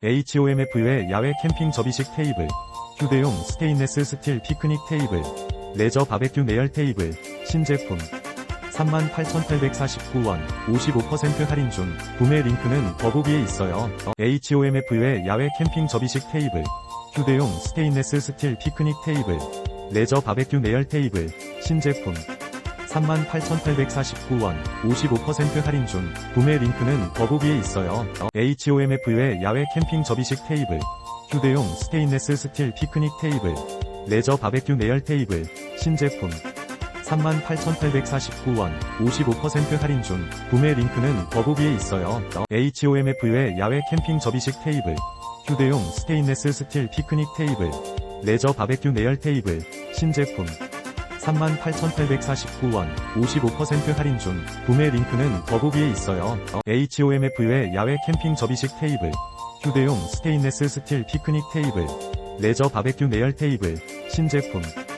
HOMF의 야외 캠핑 접이식 테이블, 휴대용 스테인레스 스틸 피크닉 테이블, 레저 바베큐 내열 테이블, 신제품. 38,849원, 55% 할인 중, 구매 링크는 더보기에 있어요. HOMF의 야외 캠핑 접이식 테이블, 휴대용 스테인레스 스틸 피크닉 테이블, 레저 바베큐 내열 테이블, 신제품. 38,849원, 55% 할인 중, 구매 링크는 더보기에 있어요. HOMF의 야외 캠핑 접이식 테이블, 휴대용 스테인레스 스틸 피크닉 테이블, 레저 바베큐 내열 테이블, 신제품. 38,849원, 55% 할인 중, 구매 링크는 더보기에 있어요. HOMF의 야외 캠핑 접이식 테이블, 휴대용 스테인레스 스틸 피크닉 테이블, 레저 바베큐 내열 테이블, 신제품. 38,849원, 55% 할인 중, 구매 링크는 더보기에 있어요. HOMF의 야외 캠핑 접이식 테이블, 휴대용 스테인레스 스틸 피크닉 테이블, 레저 바베큐 내열 테이블, 신제품.